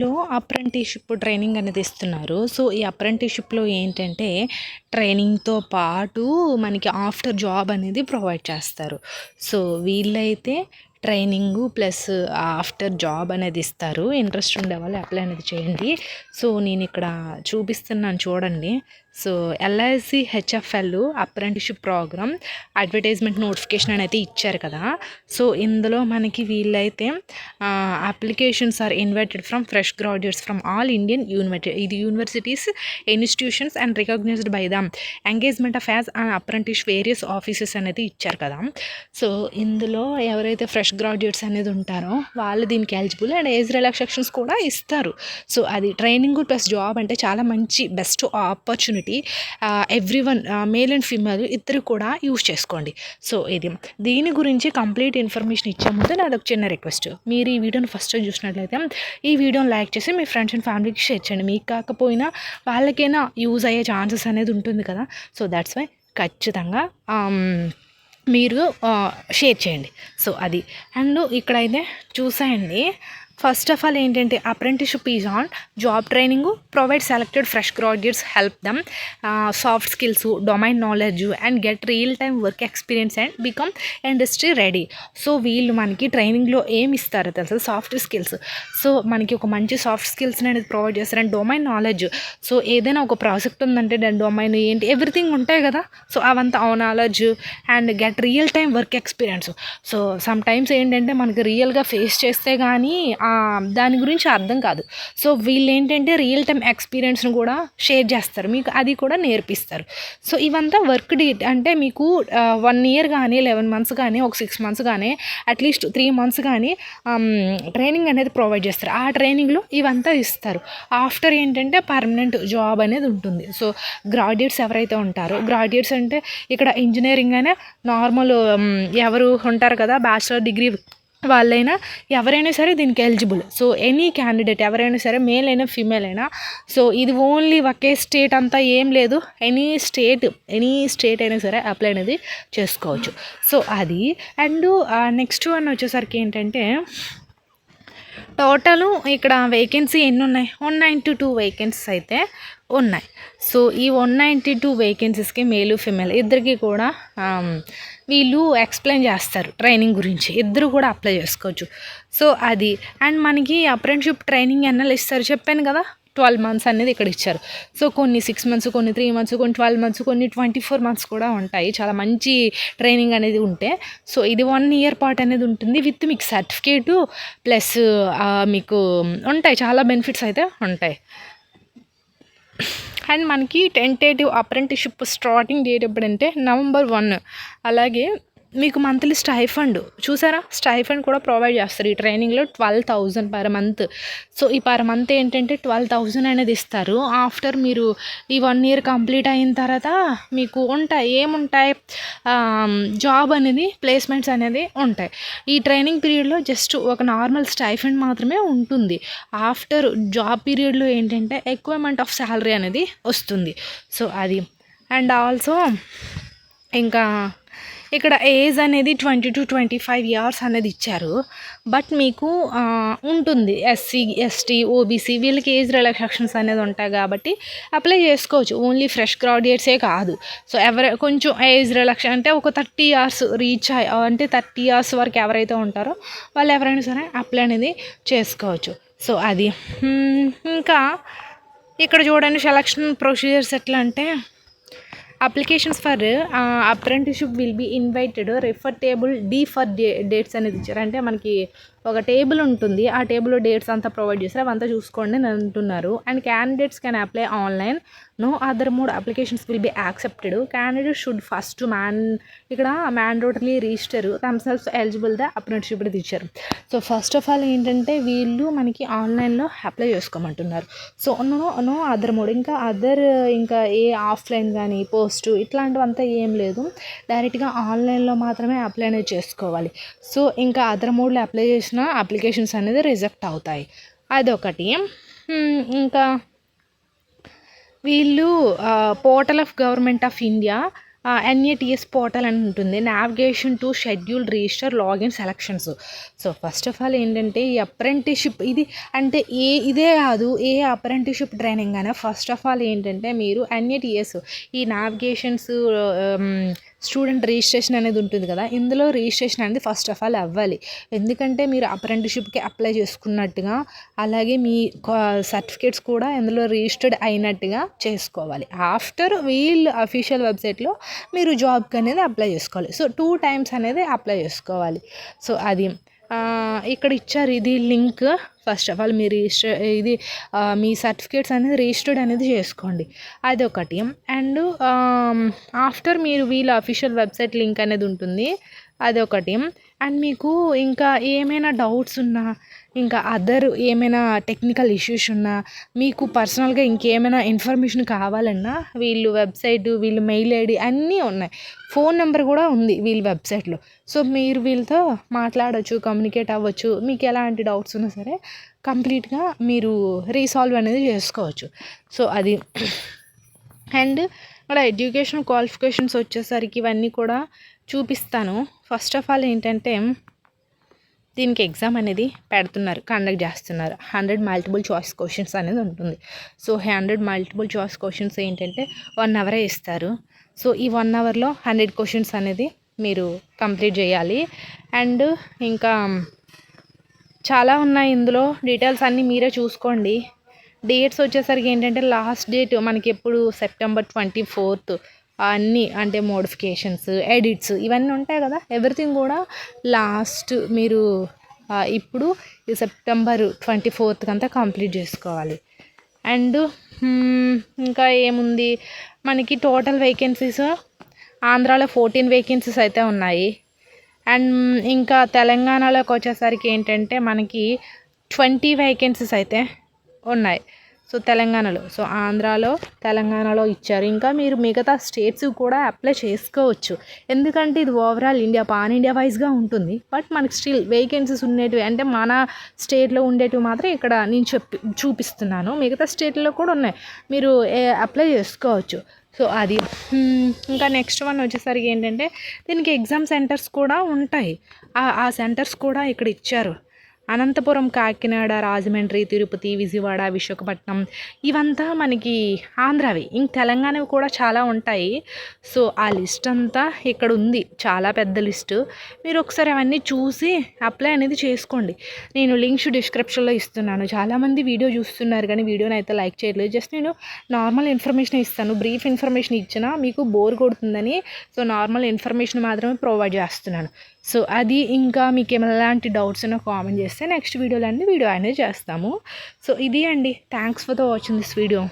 లో apprenticeship training అనేది ఇస్తున్నారు. సో, ఈ అప్రెంటిషిప్లో ఏంటంటే, ట్రైనింగ్‌తో పాటు మనకి ఆఫ్టర్ జాబ్ అనేది ప్రొవైడ్ చేస్తారు. సో, వీళ్ళైతే ట్రైనింగు ప్లస్ ఆఫ్టర్ జాబ్ అనేది ఇస్తారు. ఇంట్రెస్ట్ ఉండేవాళ్ళు అప్లై అనేది చేయండి. సో, నేను ఇక్కడ చూపిస్తున్నాను చూడండి. So, LIC HFL apprenticeship programme advertisement notification అనైతే ఇచ్చారు కదా! సో, ఇందులో మనకి వీళ్ళైతే applications are invited from fresh graduates from all Indian university ఇది universities, institutions and recognised by the engagement of as and apprentice various offices అనేది ఇచ్చారు కదా! So, ఇందులో ఎవరైతే ఫ్రెష్ గ్రాడ్యుయేట్స్ అనేది ఉంటారో వాళ్ళు దీనికి ఎలిజిబుల్ అండ్ ఏజ్ రిలాక్సేషన్స్ కూడా ఇస్తారు. సో, అది ట్రైనింగ్ ప్లస్ జాబ్ అంటే చాలా మంచి best opportunity. Ah, every one male and female ఇద్దరు కూడా యూజ్ చేసుకోండి. సో, ఇది దీని గురించి కంప్లీట్ ఇన్ఫర్మేషన్ ఇచ్చే ముందు నాదొక చిన్న రిక్వెస్ట్. మీరు ఈ వీడియోని ఫస్ట్ చూసినట్లయితే ఈ వీడియోని లైక్ చేసి మీ ఫ్రెండ్స్ అండ్ ఫ్యామిలీకి షేర్ చేయండి. మీకు కాకపోయినా వాళ్ళకైనా యూజ్ అయ్యే ఛాన్సెస్ అనేది ఉంటుంది కదా! సో, దాట్స్ వై ఖచ్చితంగా um, మీరు uh, షేర్ చేయండి. సో, అది. అండ్ ఇక్కడైతే చూసేయండి. ఫస్ట్ ఆఫ్ ఆల్ ఏంటంటే apprenticeship is on job training provide selected fresh graduates help them soft skills, domain knowledge and get real time work experience and become industry ready. So, వీళ్ళు మనకి ట్రైనింగ్‌లో ఏమి ఇస్తారో తెలుసు సాఫ్ట్ స్కిల్స్. సో, మనకి ఒక మంచి సాఫ్ట్ స్కిల్స్ అనేది ప్రొవైడ్ చేస్తారు. And domain knowledge. సో, ఏదైనా ఒక ప్రాజెక్ట్ ఉందంటే దాని డొమైన్ ఏంటి ఎవ్రీథింగ్ ఉంటాయి కదా! సో, అవంతా ఆ knowledge and get real time work experience. So, some times ఏంటంటే మనకి రియల్‌గా ఫేస్ చేస్తే కానీ దాని గురించి అర్థం కాదు. సో, వీళ్ళు ఏంటంటే రియల్ టైమ్ ఎక్స్పీరియన్స్ను కూడా షేర్ చేస్తారు. మీకు అది కూడా నేర్పిస్తారు. సో, ఇవంతా వర్క్ డేట్ అంటే మీకు వన్ ఇయర్ కానీ లెవెన్ మంత్స్ కానీ ఒక సిక్స్ మంత్స్ కానీ అట్‌లీస్ట్ త్రీ మంత్స్ కానీ ట్రైనింగ్ అనేది ప్రొవైడ్ చేస్తారు. ఆ ట్రైనింగ్‌లో ఇవంతా ఇస్తారు. ఆఫ్టర్ ఏంటంటే పర్మనెంట్ జాబ్ అనేది ఉంటుంది. సో, గ్రాడ్యుయేట్స్ ఎవరైతే ఉంటారో గ్రాడ్యుయేట్స్ అంటే ఇక్కడ ఇంజనీరింగ్ అయినా నార్మల్ ఎవరు ఉంటారు కదా! బ్యాచిలర్ డిగ్రీ వాళ్ళైనా ఎవరైనా సరే దీనికి ఎలిజిబుల్. సో, ఎనీ క్యాండిడేట్ ఎవరైనా సరే మేల్ అయినా, ఫీమేల్ అయినా సో, ఇది ఓన్లీ ఒకే స్టేట్ అంతా ఏం లేదు. ఎనీ స్టేట్ ఎనీ స్టేట్ అయినా సరే అప్లై అనేది చేసుకోవచ్చు. సో, అది. అండ్ నెక్స్ట్ వన్ వచ్చేసరికి ఏంటంటే టోటలు ఇక్కడ వేకెన్సీ ఎన్ని ఉన్నాయి వన్ నైంటీ టూ వేకెన్సీస్ అయితే ఉన్నాయి. సో, ఈ 192 వేకెన్సీస్‌కి మేలు, ఫిమేల్ ఇద్దరికి కూడా వీళ్ళు ఎక్స్‌ప్లెయిన్ చేస్తారు ట్రైనింగ్ గురించి. ఇద్దరు కూడా అప్లై చేసుకోవచ్చు. సో, అది. అండ్ మనకి అప్రెంట్షిప్ ట్రైనింగ్ ఎన్నాళ్ళు ఇస్తారు చెప్పాను కదా! 12 మంత్స్ అనేది ఇక్కడ ఇచ్చారు. సో, కొన్ని సిక్స్ మంత్స్, కొన్ని త్రీ మంత్స్, కొన్ని 12 మంత్స్, కొన్ని 24 మంత్స్ కూడా ఉంటాయి. చాలా మంచి ట్రైనింగ్ అనేది ఉంటే. సో, ఇది వన్ ఇయర్ పాటు అనేది ఉంటుంది. విత్ మీకు సర్టిఫికేటు ప్లస్ మీకు ఉంటాయి. చాలా బెనిఫిట్స్ అయితే ఉంటాయి. అండ్ మనకి టెంటేటివ్ అప్రెంటిషిప్ స్టార్టింగ్ డేట్ ఎప్పుడంటే నవంబర్ వన్ అలాగే మీకు మంత్లీ స్టైఫండ్ చూసారా? స్టైఫండ్ కూడా ప్రొవైడ్ చేస్తారు. ఈ ట్రైనింగ్‌లో 12,000 పర్ మంత్. సో, ఈ పర్ మంత్ ఏంటంటే 12,000 అనేది ఇస్తారు. ఆఫ్టర్ మీరు ఈ వన్ ఇయర్ కంప్లీట్ అయిన తర్వాత మీకు ఉంటాయి. ఏముంటాయి? జాబ్ అనేది ప్లేస్‌మెంట్స్ అనేది ఉంటాయి. ఈ ట్రైనింగ్ పీరియడ్‌లో జస్ట్ ఒక నార్మల్ స్టైఫండ్ మాత్రమే ఉంటుంది. ఆఫ్టర్ జాబ్ పీరియడ్‌లో ఏంటంటే ఎక్విప్‌మెంట్ ఆఫ్ శాలరీ అనేది వస్తుంది. సో, అది. అండ్ ఆల్సో ఇంకా ఇక్కడ ఏజ్ అనేది 20-25 ఇయర్స్ అనేది ఇచ్చారు. బట్ మీకు ఉంటుంది. ఎస్సీ, ఎస్టీ, ఓబీసీ వీళ్ళకి ఏజ్ రిలాక్సేషన్స్ అనేది ఉంటాయి కాబట్టి అప్లై చేసుకోవచ్చు. ఓన్లీ ఫ్రెష్ గ్రాడ్యుయేట్సే కాదు. సో, ఎవరు కొంచెం ఏజ్ రిలాక్సే అంటే ఒక 30 ఇయర్స్ రీచ్ అంటే 30 ఇయర్స్ వరకు ఎవరైతే ఉంటారో వాళ్ళు ఎవరైనా సరే అప్లై అనేది చేసుకోవచ్చు. సో, అది. ఇంకా ఇక్కడ చూడండి సెలక్షన్ ప్రొసీజర్స్ ఎట్లా అంటే applications for ah, apprenticeship will be invited refer table D for day dates అనేది ఇచ్చారు. అంటే మనకి ఒక టేబుల్ ఉంటుంది. ఆ టేబుల్‌లో డేట్స్ అంతా ప్రొవైడ్ చేస్తారు. అవంతా చూసుకోండి అని అంటున్నారు. And candidates can apply online. No other mode applications will be accepted. Candidate should first man ఇక్కడ mandatory register themselves eligible the apprenticeship అనేది ఇచ్చారు. సో, ఫస్ట్ ఆఫ్ ఆల్ ఏంటంటే వీళ్ళు మనకి ఆన్‌లైన్‌లో apply చేసుకోమంటున్నారు. So, no no other mode ఇంకా other ఇంకా ఏ ఆఫ్‌లైన్ కానీ పోస్ట్ ఇట్లాంటివంతా ఏం లేదు. డైరెక్ట్‌గా ఆన్‌లైన్‌లో మాత్రమే అప్లై అనేది చేసుకోవాలి. సో, ఇంకా అదర్ మోడ్‌లో అప్లై చేసినా అప్లికేషన్స్ అనేది రిజెక్ట్ అవుతాయి. అదొకటి. ఇంకా వీళ్ళు portal of government of India NATS portal అని ఉంటుంది navigation to schedule register login selections so first of all ఏంటంటే ఈ అప్రెంటిషిప్ ఇది అంటే ఏ ఇదే కాదు ఏ అప్రెంటిషిప్ ట్రైనింగ్ అయినా ఫస్ట్ ఆఫ్ ఆల్ ఏంటంటే మీరు ఎన్ఏటిఎస్ ఈ నావిగేషన్స్ స్టూడెంట్ రిజిస్ట్రేషన్ అనేది ఉంటుంది కదా ఇందులో రిజిస్ట్రేషన్ అనేది ఫస్ట్ ఆఫ్ ఆల్ అవ్వాలి. ఎందుకంటే మీరు అప్రెంటిషిప్కి అప్లై చేసుకున్నట్టుగా అలాగే మీ సర్టిఫికేట్స్ కూడా ఇందులో రిజిస్టర్డ్ అయినట్టుగా చేసుకోవాలి. ఆఫ్టర్ వీళ్ళు అఫీషియల్ వెబ్సైట్లో మీరు జాబ్కి అనేది అప్లై చేసుకోవాలి. సో టూ టైమ్స్ అనేది అప్లై చేసుకోవాలి. సో అది ఇక్కడ ఇచ్చారు ఇది లింక్. ఫస్ట్ ఆఫ్ ఆల్ మీ రిజిస్టర్ ఇది మీ సర్టిఫికేట్స్ అనేది రిజిస్టర్డ్ అనేది చేసుకోండి. అది ఒకటి అండ్ ఆఫ్టర్ మీరు వీళ్ళ అఫీషియల్ వెబ్సైట్ లింక్ అనేది ఉంటుంది. అదొకటి. అండ్ మీకు ఇంకా ఏమైనా డౌట్స్ ఉన్నా ఇంకా అదర్ ఏమైనా టెక్నికల్ ఇష్యూస్ ఉన్నా మీకు పర్సనల్గా ఇంకేమైనా ఇన్ఫర్మేషన్ కావాలన్నా వీళ్ళు వెబ్సైట్ వీళ్ళు మెయిల్ ఐడి అన్నీ ఉన్నాయి. ఫోన్ నెంబర్ కూడా ఉంది వీళ్ళ వెబ్సైట్లో. సో మీరు వీళ్ళతో మాట్లాడవచ్చు కమ్యూనికేట్ అవ్వచ్చు. మీకు ఎలాంటి డౌట్స్ ఉన్నా సరే కంప్లీట్గా మీరు రీసాల్వ్ అనేది చేసుకోవచ్చు. సో అది. అండ్ ఇక్కడ ఎడ్యుకేషన్ క్వాలిఫికేషన్స్ వచ్చేసరికి ఇవన్నీ కూడా చూపిస్తాను. ఫస్ట్ ఆఫ్ ఆల్ ఏంటంటే దీనికి ఎగ్జామ్ అనేది పెడుతున్నారు కండక్ట్ చేస్తున్నారు. హండ్రెడ్ మల్టిపుల్ చాయిస్ క్వశ్చన్స్ అనేది ఉంటుంది. So hundred multiple choice questions ఏంటంటే వన్ అవరే ఇస్తారు. సో ఈ వన్ అవర్లో హండ్రెడ్ క్వశ్చన్స్ అనేది మీరు కంప్లీట్ చేయాలి. అండ్ ఇంకా చాలా ఉన్నాయి ఇందులో. డీటెయిల్స్ అన్నీ మీరే చూసుకోండి. డేట్స్ వచ్చేసరికి ఏంటంటే లాస్ట్ డేట్ మనకి ఎప్పుడు సెప్టెంబర్ ట్వంటీ ఫోర్త్ అన్నీ అంటే మోడిఫికేషన్స్ ఎడిట్స్ ఇవన్నీ ఉంటాయి కదా? ఎవ్రీథింగ్ కూడా లాస్ట్ మీరు ఇప్పుడు ఈ సెప్టెంబర్ ట్వంటీ ఫోర్త్కి అంతా కంప్లీట్ చేసుకోవాలి అండ్ hmm, ఇంకా ఏముంది? మనకి టోటల్ వేకెన్సీస్ ఆంధ్రాలో ఫోర్టీన్ వేకెన్సీస్ అయితే ఉన్నాయి. అండ్ hmm, ఇంకా తెలంగాణలోకి వచ్చేసరికి ఏంటంటే మనకి ట్వంటీ వేకెన్సీస్ అయితే ఉన్నాయి. సో తెలంగాణలో సో ఆంధ్రాలో తెలంగాణలో ఇచ్చారు. ఇంకా మీరు మిగతా స్టేట్స్ కూడా అప్లై చేసుకోవచ్చు. ఎందుకంటే ఇది ఓవరాల్ ఇండియా పాన్ ఇండియా వైజ్గా ఉంటుంది. బట్ మనకి స్టిల్ వేకెన్సీస్ ఉండేటివి అంటే మన స్టేట్లో ఉండేటివి మాత్రం ఇక్కడ నేను చెప్పి చూపిస్తున్నాను. మిగతా స్టేట్లో కూడా ఉన్నాయి. మీరు అప్లై చేసుకోవచ్చు. సో అది. ఇంకా నెక్స్ట్ వన్ వచ్చేసరికి ఏంటంటే దీనికి ఎగ్జామ్ సెంటర్స్ కూడా ఉంటాయి. ఆ సెంటర్స్ కూడా ఇక్కడ ఇచ్చారు. అనంతపురం కాకినాడ రాజమండ్రి తిరుపతి విజయవాడ విశాఖపట్నం ఇవంతా మనకి ఆంధ్రావి. ఇంక తెలంగాణవి కూడా చాలా ఉంటాయి. సో ఆ లిస్ట్ అంతా ఇక్కడ ఉంది చాలా పెద్ద లిస్టు. మీరు ఒకసారి అవన్నీ చూసి అప్లై అనేది చేసుకోండి. నేను లింక్స్ డిస్క్రిప్షన్లో ఇస్తున్నాను. చాలామంది వీడియో చూస్తున్నారు కానీ వీడియోని అయితే లైక్ చేయట్లేదు. జస్ట్ నేను నార్మల్ ఇన్ఫర్మేషన్ ఇస్తాను. బ్రీఫ్ ఇన్ఫర్మేషన్ ఇచ్చినా మీకు బోర్ కొడుతుందని. సో నార్మల్ ఇన్ఫర్మేషన్ మాత్రమే ప్రొవైడ్ చేస్తున్నాను. సో అది ఇంకా మీకు ఏమైనా ఎలాంటి డౌట్స్ ఉన్నా కామెంట్ చేస్తే నెక్స్ట్ వీడియోలో అన్ని వీడియో అనేది చేస్తాము. సో ఇది అండి. Thanks for the watching this video